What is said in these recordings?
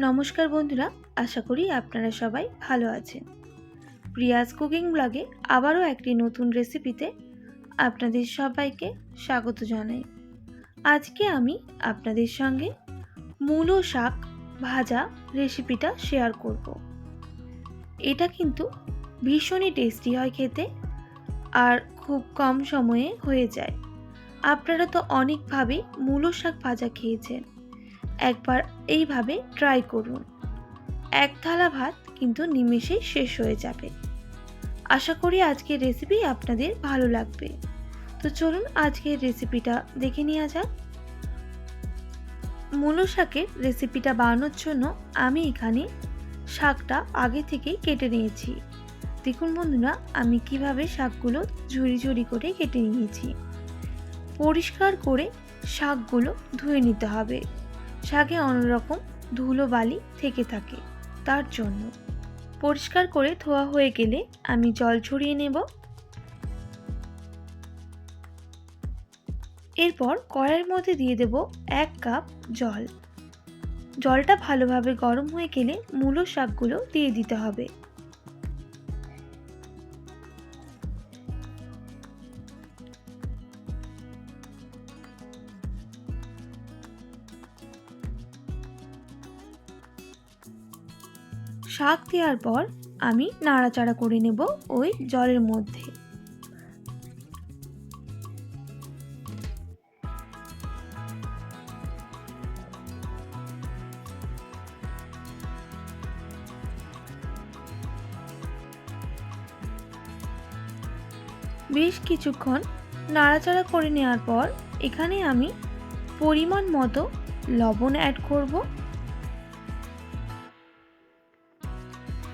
নমস্কার বন্ধুরা, আশা করি আপনারা সবাই ভালো আছেন। প্রিয়াজ কুকিং ব্লগে আবারও একটি নতুন রেসিপিতে আপনাদের সবাইকে স্বাগত জানাই। আজকে আমি আপনাদের সঙ্গে মূলো শাক ভাজা রেসিপিটা শেয়ার করব। এটা কিন্তু ভীষণই টেস্টি হয় খেতে আর খুব কম সময়ে হয়ে যায়। আপনারা তো অনেকভাবেই মূলো শাক ভাজা খেয়েছেন। একবার এইভাবে ট্রাই করুন। এক থালা ভাত কিন্তু নিমেষেই শেষ হয়ে যাবে। আশা করি আজকের রেসিপি আপনাদের ভালো লাগবে। তো চলুন আজকের রেসিপিটা দেখে নেওয়া যাক। মূলো শাকের রেসিপিটা বানানোর জন্য আমি এখানে শাকটা আগে থেকেই কেটে নিয়েছি। দেখুন বন্ধুরা, আমি কীভাবে শাকগুলো ঝুড়ি ঝুড়ি করে কেটে নিয়েছি। পরিষ্কার করে শাকগুলো ধুয়ে নিতে হবে। শাকে অন্যরকম ধুলো বালি থেকে থাকে, তার জন্য। পরিষ্কার করে ধোয়া হয়ে গেলে আমি জল ছড়িয়ে নেব। এরপর কড়াইয়ের মধ্যে দিয়ে দেব এক কাপ জল। জলটা ভালোভাবে গরম হয়ে গেলে মূলো শাকগুলো দিয়ে দিতে হবে। শাক দেওয়ার পর আমি নাড়াচাড়া করে নেব ওই জলের মধ্যে। বেশ কিছুক্ষণ নাড়াচাড়া করে নেওয়ার পর এখানে আমি পরিমাণ মতো লবণ অ্যাড করব।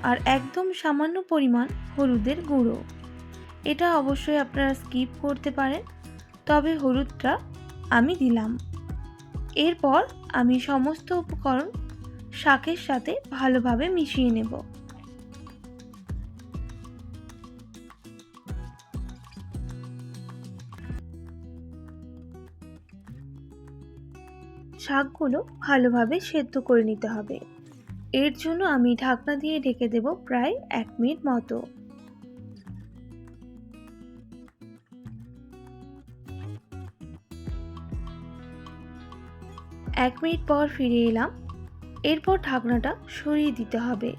আর একদম সামান্য পরিমাণ হলুদের গুঁড়ো। এটা অবশ্যই আপনারা স্কিপ করতে পারেন, তবে হলুদটা আমি দিলাম। এরপর আমি সমস্ত উপকরণ শাকের সাথে ভালোভাবে মিশিয়ে নেব। শাকগুলো ভালোভাবে সেদ্ধ করে নিতে হবে। এর জন্য আমি ঢাকনা দিয়ে ঢেকে দেব প্রায় এক মিনিট মতো। এক মিনিট পর ফিরে এলাম। এরপর ঢাকনাটা সরিয়ে দিতে হবে।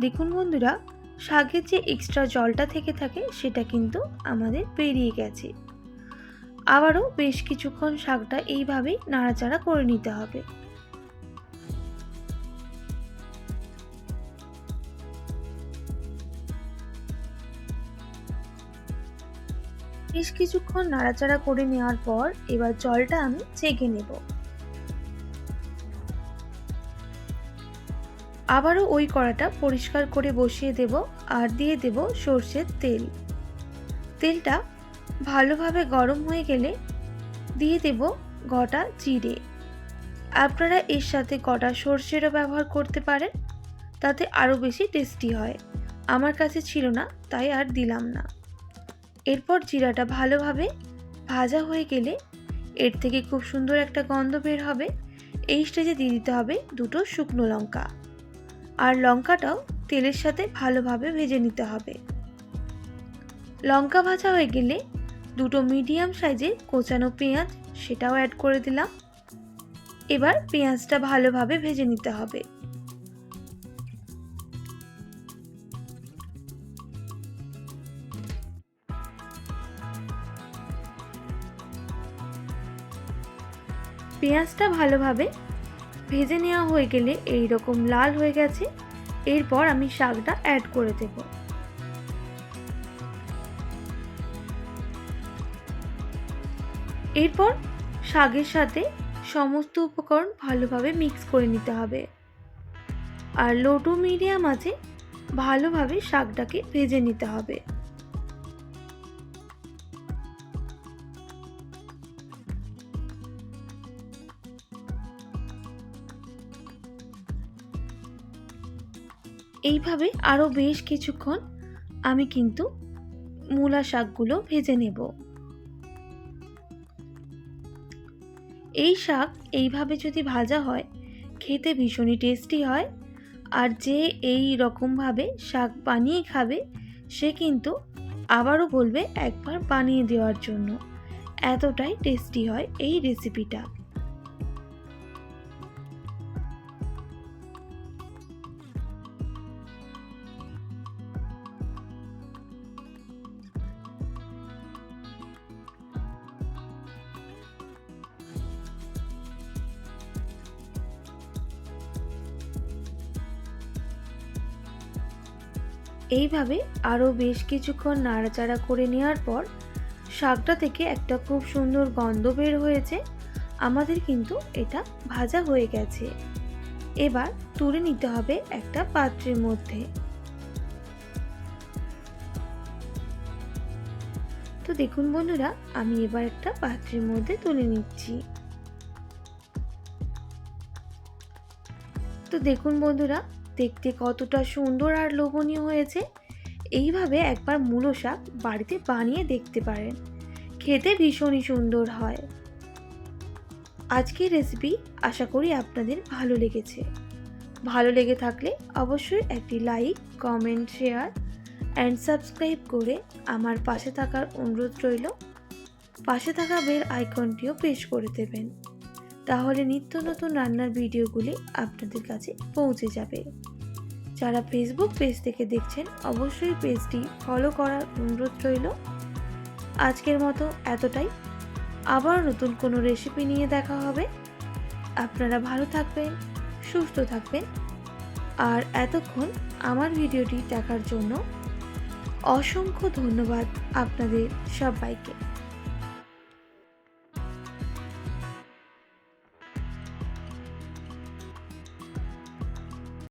দেখুন বন্ধুরা, শাকের যে এক্সট্রা জলটা থেকে থাকে, সেটা কিন্তু আমাদের বেরিয়ে গেছে। আবারও বেশ কিছুক্ষণ শাকটা এইভাবেই নাড়াচাড়া করে নিতে হবে। বেশ কিছুক্ষণ নাড়াচাড়া করে নেওয়ার পর এবার জলটা আমি চেকে নেব। আবারও ওই কড়াটা পরিষ্কার করে বসিয়ে দেব আর দিয়ে দেব সর্ষের তেল। তেলটা ভালোভাবে গরম হয়ে গেলে দিয়ে দেব গোটা জিরে। আপনারা এর সাথে গোটা সর্ষেরও ব্যবহার করতে পারেন, তাতে আরও বেশি টেস্টি হয়। আমার কাছে ছিল না, তাই আর দিলাম না। এরপর জিরাটা ভালোভাবে ভাজা হয়ে গেলে এর থেকে খুব সুন্দর একটা গন্ধ বের হবে। এই স্টেজে দিয়ে দিতে হবে দুটো শুকনো লঙ্কা। আর লঙ্কাটাও তেলের সাথে ভালোভাবে ভেজে নিতে হবে। লঙ্কা ভাজা হয়ে গেলে দুটো মিডিয়াম সাইজের কোচানো পেঁয়াজ সেটাও অ্যাড করে দিলাম। এবার পেঁয়াজটা ভালোভাবে ভেজে নিতে হবে। পেঁয়াজটা ভালোভাবে ভেজে নেওয়া হয়ে গেলে এই রকম লাল হয়ে গেছে, এরপর আমি শাকটা অ্যাড করে দেব। এরপর শাকের সাথে সমস্ত উপকরণ ভালোভাবে মিক্স করে নিতে হবে। আর লো টু মিডিয়াম আছে, ভালোভাবে শাকটাকে ভেজে নিতে হবে। এইভাবে আরও বেশ কিছুক্ষণ আমি কিন্তু মূলা শাকগুলো ভেজে নেব। এই শাক এইভাবে যদি ভাজা হয়, খেতে ভীষণই টেস্টি হয় আর যে এই রকমভাবে শাক বানিয়ে খাবে, সে কিন্তু আবারও বলবে একবার বানিয়ে দেওয়ার জন্য। এতটাই টেস্টি হয় এই রেসিপিটা এইভাবে আরও বেশ কিছুক্ষণ নাড়াচাড়া করে নেওয়ার পর শাকটা থেকে একটা খুব সুন্দর গন্ধ বের হয়েছে। আমাদের কিন্তু এটা ভাজা হয়ে গেছে। এবার তুলে নিতে হবে একটা পাত্রের মধ্যে। তো দেখুন বন্ধুরা, আমি এবার একটা পাত্রের মধ্যে তুলে নিচ্ছি। তো দেখুন বন্ধুরা দেখতে কতটা সুন্দর আর লোভনীয় হয়েছে, এইভাবে একবার মূলো শাক বাড়িতে বানিয়ে দেখতে পারেন। খেতে ভীষণই সুন্দর হয়। আজকের রেসিপি আশা করি আপনাদের ভালো লেগেছে। ভালো লেগে থাকলে অবশ্যই একটি like comment share and subscribe করে আমার পাশে থাকার অনুরোধ রইল। পাশে থাকা বেল আইকনটিও প্রেস করে দেবেন। তাহলে নিত্য নতুন রান্নার ভিডিওগুলি আপনাদের কাছে পৌঁছে যাবে। যারা ফেসবুক পেজ থেকে দেখছেন, অবশ্যই পেজটি ফলো করার অনুরোধ রইল। আজকের মতো এতটাই। আবার নতুন কোনো রেসিপি নিয়ে দেখা হবে। আপনারা ভালো থাকবেন, সুস্থ থাকবেন। আর এতক্ষণ আমার ভিডিওটি দেখার জন্য অসংখ্য ধন্যবাদ আপনাদের সবাইকে।